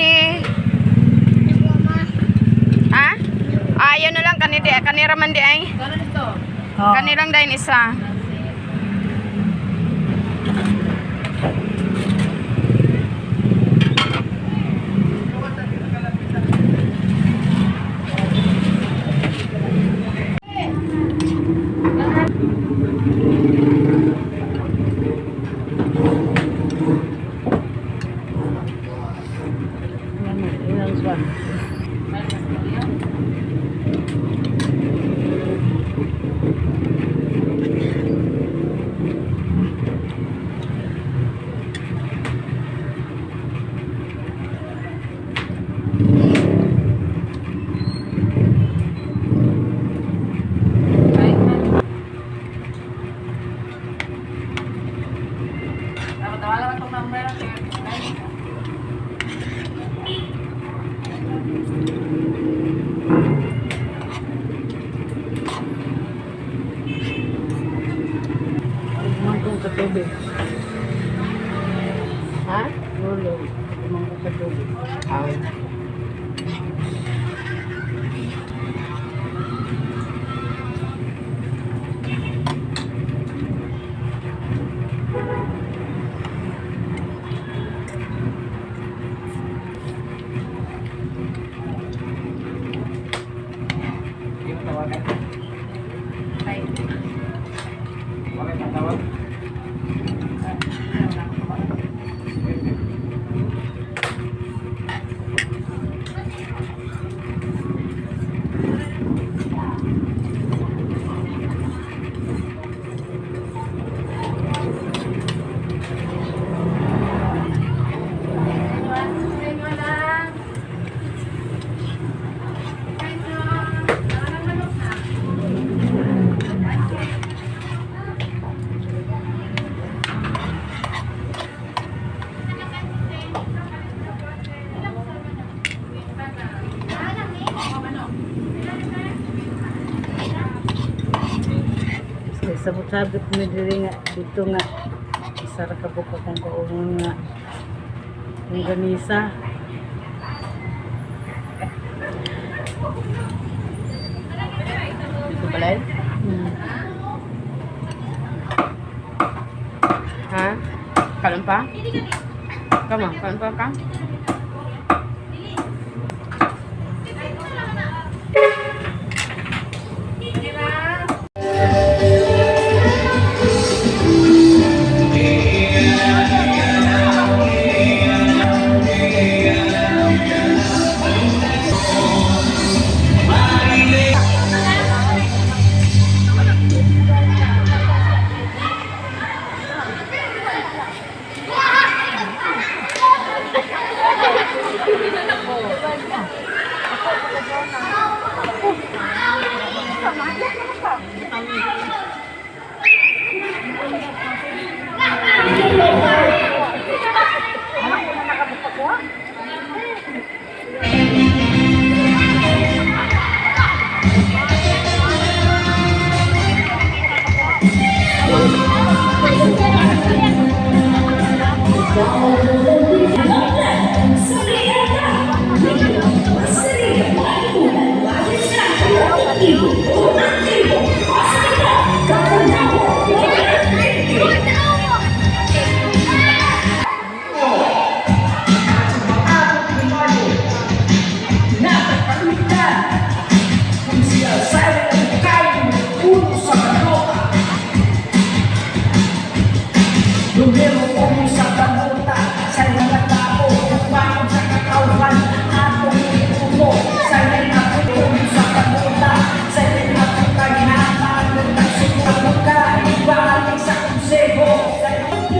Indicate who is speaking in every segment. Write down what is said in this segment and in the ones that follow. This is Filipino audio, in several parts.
Speaker 1: Ani. Ha? Ah, yun na lang kanidi, kanira man di ay. Kanilang dahin isa.
Speaker 2: Katubig.
Speaker 1: Ha?
Speaker 2: Ulo. Mangkong katubig.
Speaker 1: Ah.
Speaker 2: Kasi sabot-sabot mo diri nga dito nga isa ra ka buka kong kaunong nga yung ganisa.
Speaker 1: Ito balay?
Speaker 2: Hmm.
Speaker 1: Ha? Kalam pa? Kama, kalam pa ka?
Speaker 3: Oh.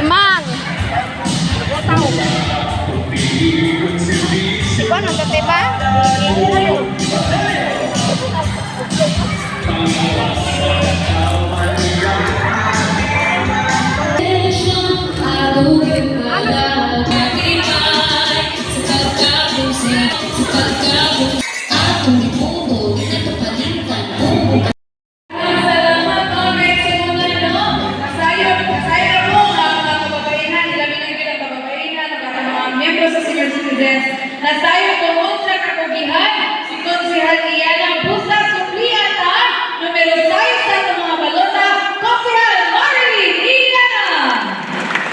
Speaker 3: Imang! Iba, nagkatiba? Iba, nagkatiba?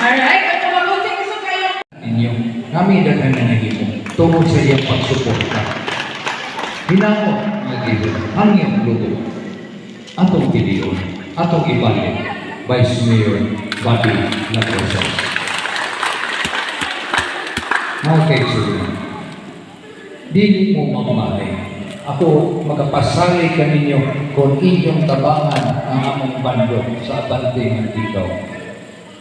Speaker 4: Alright, at mabuti gusto kayo.
Speaker 5: ninyo. Kami daghan na nagimo. Tungod sa iyang pagsuporta. Hinamot nagimo ang iyong lugo. Atong piliyon, atong ibalik, Vice Mayor Bobby Lacosa. Mga kaisunan, dili mo magmahay. Ako magapasali ka ninyo kung inyong tabangan ang among bando sa abante ng ikaw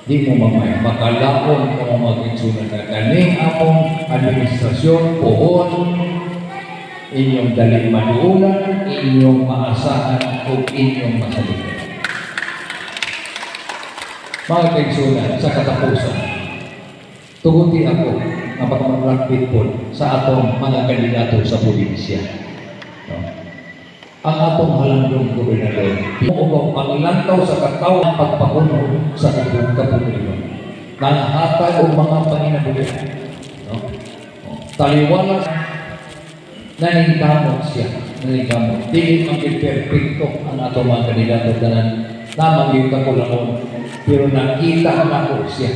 Speaker 5: di mo mamay makalaon mo magigsunan na kaning among administrasyon pohon inyong dali maduulan inyong maasahan o inyong masalitan mga kaigsunan sa katapusan tuguti ako nga pagmamalakit po sa atong mga kandidato sa probinsya no? Ang atong halandong gobernador mo paglantaw sa katawang pagpakuno sa katong kapuliwan nangahatag og mga paninabuhi no? taliwala naningkamot siya naningkamot dili gyud perfecto ang atong mga kandidato tanan namang yung kakulangon pero nakita na ko siya.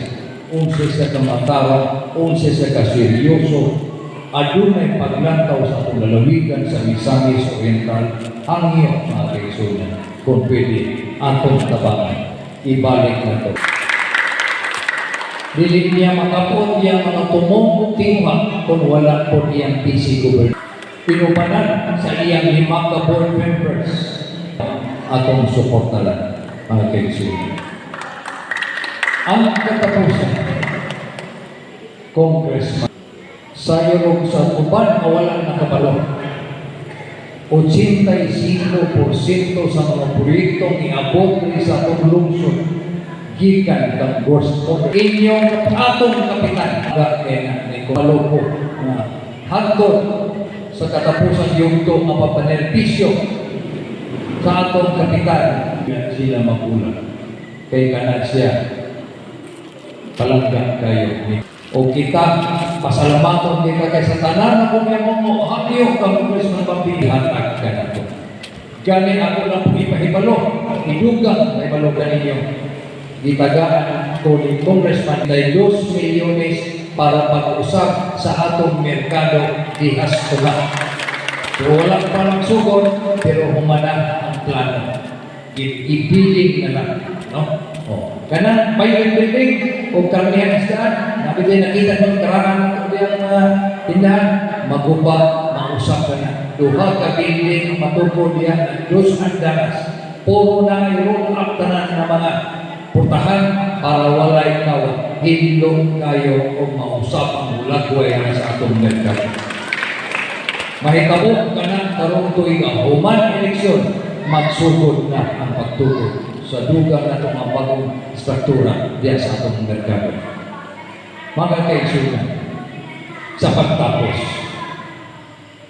Speaker 5: Unsa siya kamatawa unsa siya kaseryoso adunay paglantaw sa atong lalawigan sa Misamis Oriental ang iyong mga kaisunan kung pwede atong tabangan ibalik na to Dili niya makapot niya mga tumong tingwa kung wala po iyang PC government. Pinupanan sa iyang lima ka board members atong suportalan mga kaisunan. Ang katapusan, Congressman, sa iyong sa uban na walang nakabalo. 85% sa mga proyektong iabot ni sa atong lungsod gikan kang o inyong atong kapitan aga kay na ni kumalo po na hangtod sa katapusan yung to mapapanerpisyo sa atong kapitan. Sila magulang kay kanan siya palangga kayo o kita pasalamaton kita kay sa tanan na kung yung mo hangyo kang Congressman Pambilihan at kanato Gani ako lang po ipahibalo idugang na ibalo ganinyo gitagaan ko ni Congressman na 2 milyones para pag-usap sa atong merkado di Hastola. Pero wala pa sugod, pero humana ang plano. I- Ibiling na lang. No? Oh. Kana, may building, o karamihan isdaan, nabi nakita ng karangan ng iyang uh, tindahan, maguba, mausap ka na. Duha ka building, matupod diya, dos andanas. Puro na i-roll up tanan ng mga putahan para walay kawa hindong kayo o mausap ang mulagway na sa atong merkado. Mahitabo ka na karong tuig ang human eleksyon, magsugod na ang pagtugod sa dugang na itong mga bagong struktura diyan sa atong merkado. Mga kaigsunan, sa pagtapos,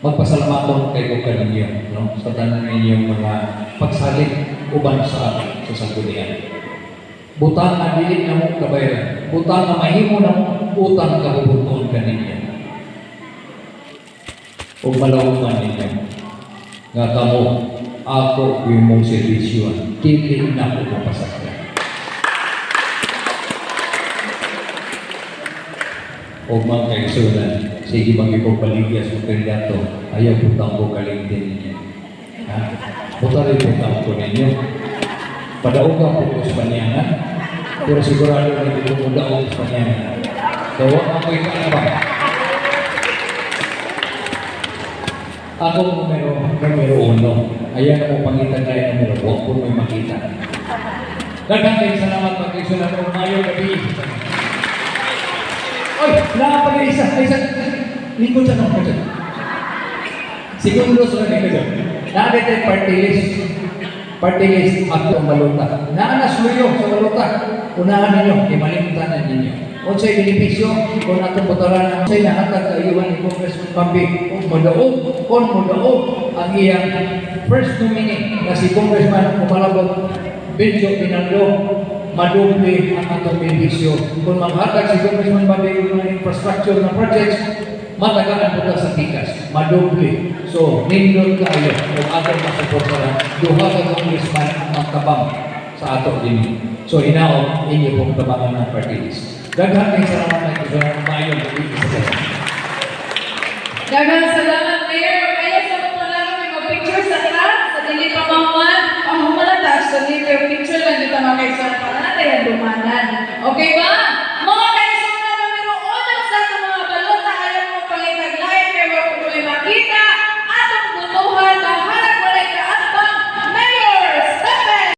Speaker 5: magpasalamaton kay ko kaninyo no? sa tanan ninyong mga pagsalit uban sa atin sa sanggunian butang na dili na mo kabayaran, butang na mahimo na mo utang kabubuton kaninyo. O malawman ninyo, nga kamo, ako yung mong servisyon, dili na ko mapasakyan. O mga kaigsunan, sige bang ikaw paligya sa kandidato, ayaw butang ko kalingtin ninyo. Ha? Butang rin butang ko ninyo. Padaog ka po sa panyanan, pero sigurado na hindi mo daog sa panyanan. Kaya huwag ako'y kaabang. Ako numero, numero uno. Ayan ako pangitan tayo numero. Huwag po may makita. Daghang salamat pag-isunan ko ngayong gabi. Oy, nakapag-isa. Ay, isa. Likod siya nung kanya. Segundo sa kanya kanya. Nakakita party list. Party list at ang baluta. Naanas luyo sa baluta. Unahan ninyo, imalimtanan ninyo. Kung sa'yo benepisyo, kung natong butaran, sa'yo nahatag kayuhan ni Congressman Bambi, kung madaog, kung madaog ang iyang first nominee na si Congressman Kumalabot, Benjo Pinando, maduble ang atong benepisyo. Kung maghatag si Congressman Bambi ng infrastructure na projects, matagaan po sa tikas, madoble. So, nindot kayo kung atong masuportaran, duha ka congressman ang tabang sa ato din. So hinaot inyo pong tabangan ng party list. Daghan kay salamat na ito sa sa salamat.
Speaker 4: Daghang salamat, Mayor. Kaya sa mga lang kami mag-picture sa taas, sa dili pa mamuan. Ang humalata, sa dili picture lang dito mga kaisa para na tayo dumanan. Okay ba?